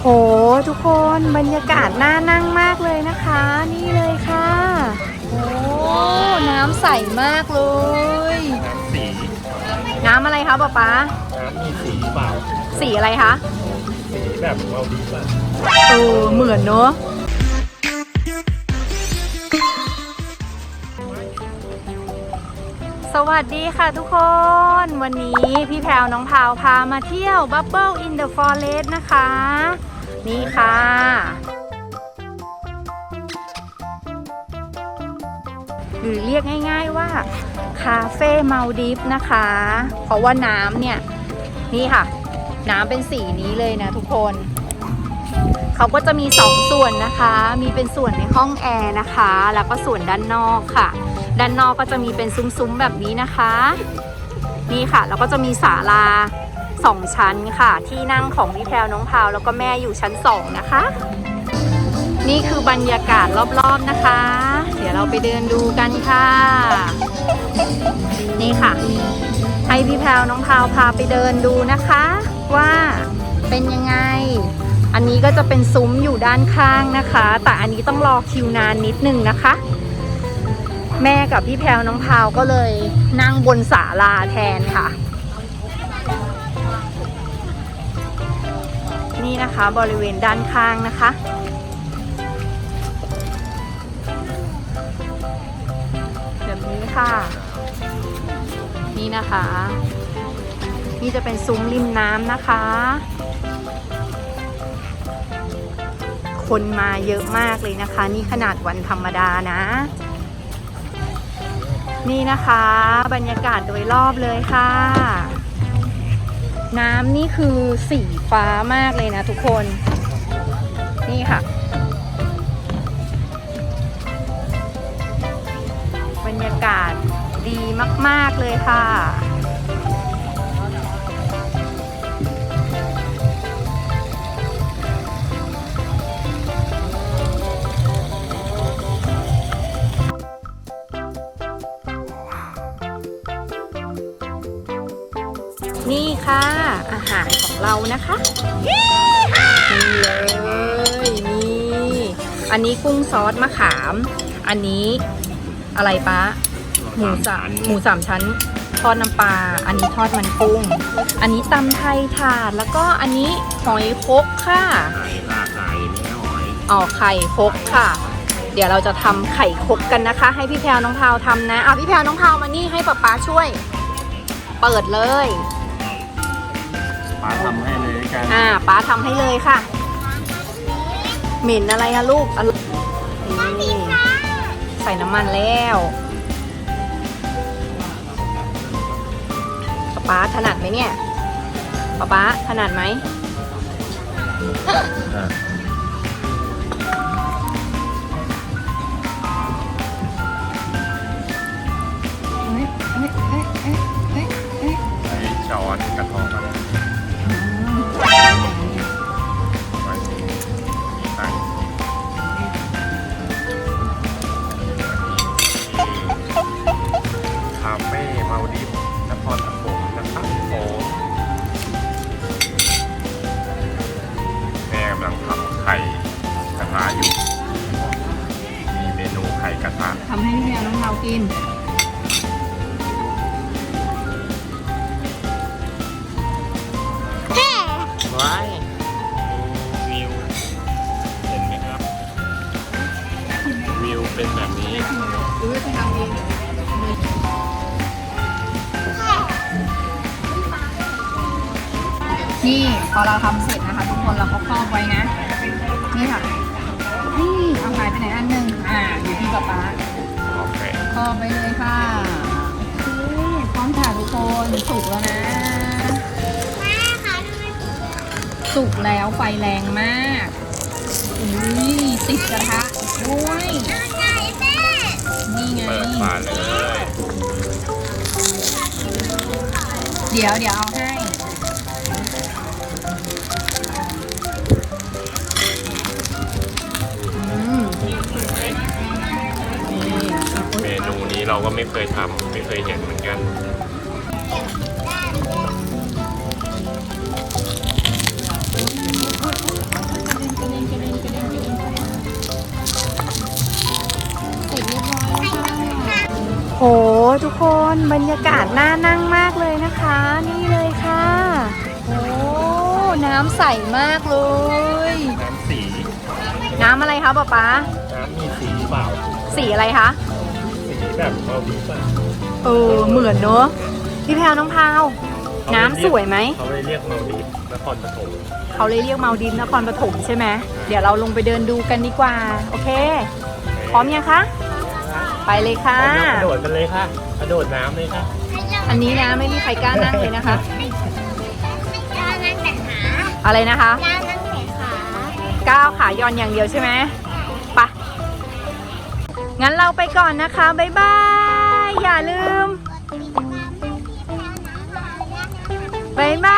โห ทุกคนบรรยากาศน่านั่งมากเลยนะคะ นี่เลยค่ะ โอ้น้ำใสมากเลย น้ำสีน้ำอะไรคะป๊าป๊าน้ำมีสีเปล่าสีอะไรคะ สีแบบเราดีป่ะเออเหมือนเนอะ สวัสดีค่ะทุกคน วันนี้พี่แพวน้องพาวพามาเที่ยว Bubble in the Forest นะคะ นี่ค่ะ หรือเรียกง่ายๆว่า คาเฟ่มาดิฟนะคะ เพราะว่าน้ำเนี่ย นี่ค่ะ น้ำเป็นสีนี้เลยนะทุกคน เขาก็จะมี 2 ส่วนนะคะ มีเป็นส่วนในห้องแอร์นะคะ แล้วก็ส่วนด้านนอกค่ะ ด้านนอกก็จะมีเป็นซุ้มๆแบบนี้นะคะ นี่ค่ะ แล้วก็จะมีศาลาสองชั้นค่ะ ที่นั่งของพี่แพรวน้องพาวแล้วก็แม่อยู่ชั้น2นะคะ นี่คือบรรยากาศรอบๆนะคะ เดี๋ยวเราไปเดินดูกันค่ะ นี่ค่ะ ให้พี่แพรวน้องพาวพาไปเดินดูนะคะ ว่าเป็นยังไง อันนี้ก็จะเป็นซุ้มอยู่ด้านข้างนะคะ แต่อันนี้ต้องรอคิวนานนิดนึงนะคะ แม่กับพี่แพรวน้องพาวก็เลยนั่งบนศาลาแทนค่ะ นี่นะคะบริเวณด้านข้างนะคะแบบนี้ค่ะ นี่นะคะ นี่จะเป็นซุ้มริมน้ำนะคะ คนมาเยอะมากเลยนะคะ นี่ขนาดวันธรรมดานะ นี่นะคะ บรรยากาศโดยรอบเลยค่ะ น้ำนี่คือสีฟ้ามากเลยนะทุกคน นี่ค่ะ บรรยากาศดีมาก ๆ เลยค่ะ ค่ะ อาหารของเรานะคะนี่เลยนี่อันนี้กุ้งซอสมะขาม อันนี้อะไรปะหมูสามหมูสามชั้นทอดน้ำปลา อันนี้ทอดมันกุ้ง อันนี้ตำไทยถาด แล้วก็อันนี้หอยคกค่ะ ไข่ลาไก่แม่หอยอ๋อไข่คกค่ะ เดี๋ยวเราจะทำไข่คกกันนะคะ ให้พี่แพรวน้องพาวทำนะ อะพี่แพรวน้องพาวมานี่ให้ป๊าป๊าช่วย เปิดเลยป้าทำให้เลยกันอ่าป้าทำให้เลยค่ะ เหม็นอะไรอะลูกอะนี่ใส่น้ำมันแล้วป๊าป๊าถนัดไหมเนี่ยป๊าป๊าถนัดไหมอะใช้ช้อนกระทองกัน ทะทำให้พี่แมวน้องเรากิน ว้ายวิว เห็นไหมครับ วิวเป็นแบบนี้หรือจะทำเองนี่พอเราทำเสร็จนะคะ ทุกคนเราก็ครอบไว้นะ นี่ค่ะ นี่เอาหายไปไหนอันหนึ่งอ่า อยู่ที่ป๊าป๊าโอเคครอบไปเลยค่ะโอเคพร้อมค่ะทุกคนสุกแล้วนะ สุกแล้วไฟแรงมากอุ้ยติดกระทะด้วย นี่ไง เปิดฝาเลย เดี๋ยวเดี๋ยวเอาให้ ไม่เคยทำไม่เคยเห็นเหมือนกันโหทุกคนบรรยากาศน่านั่งมากเลยนะคะ นี่เลยค่ะโอ้น้ำใสมากเลย น้ำสี น้ำอะไรคะป๊าป๊าน้ำมีสีหรือเปล่า สีอะไรคะ แบบเมาดีป่ะเออเหมือนเนอะพี่แพลวน้องพาวน้ำสวยไหม เขาเลยเรียกเมาดีนครปฐมเขาเลยเรียกเมาดิฟนครปฐมใช่ไหม เดี๋ยวเราลงไปเดินดูกันดีกว่า โอเค พร้อมยังคะ ไปเลยค่ะพร้อมแล้วกระโดดกันเลยค่ะกระโดดน้ำเลยค่ะ อันนี้นะไม่มีใครกล้านั่งเลยนะคะย่านั่งแต่ขาอะไรนะคะย่านั่งแต่ขาก้าวขาย่อนอย่างเดียวใช่ไหมไปะ งั้นเราไปก่อนนะคะ บ๊ายบาย อย่าลืม บ๊ายบาย